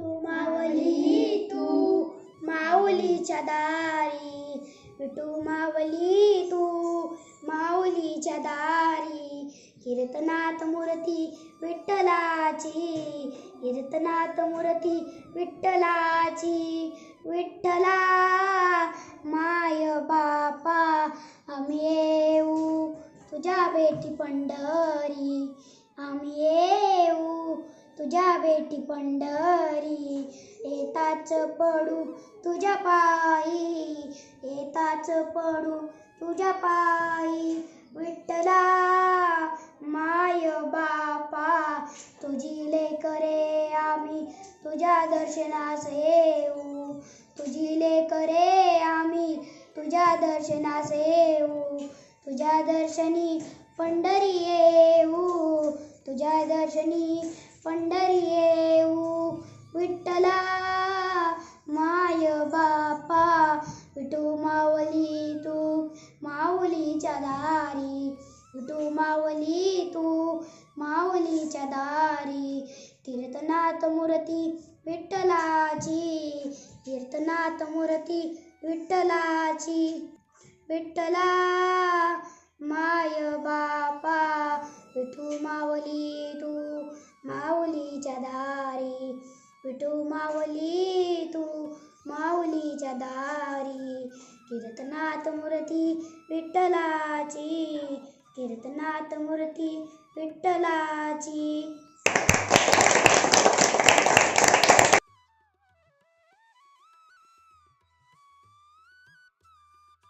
तू मावली तू माऊलीच्या दारी. तू मावली तू माऊलीच्या दारी. कीर्तनात मूर्ती विठ्ठलाची कीर्तनात मूर्ती विठ्ठलाची. विठ्ठला माय बापा आम्ही येऊ तुझ्या बेटी पंढरी. आम्ही येऊ तुझ्या बेटी पंढरी येताच पडू तुझ्या पायी येताच पडू तुझ्या पायी. विठ्ठला माय बापा तुझी लेकरे आम्ही तुझ्या दर्शनास येऊ. तुझी लेकरे आम्ही तुझ्या दर्शनास येऊ. तुझ्या दर्शनी पंढरी येऊ. तुझ्या दर्शनी पंढरी येऊ विठ्ठला माय बापा विठू मावली तू माऊलीच्या दारी विठू मावली तू माऊलीच्या दारी. कीर्तनात मूर्ती विठ्ठलाची कीर्तनात मूर्ती विठ्ठलाची. विठ्ठला माय बापा विठू मावली तू माऊलीच्या दारी विठू मावली तू माऊलीच्या दारी कीर्तनात मूर्ती विठ्ठलाची कीर्तनात मूर्ती विठ्ठलाची.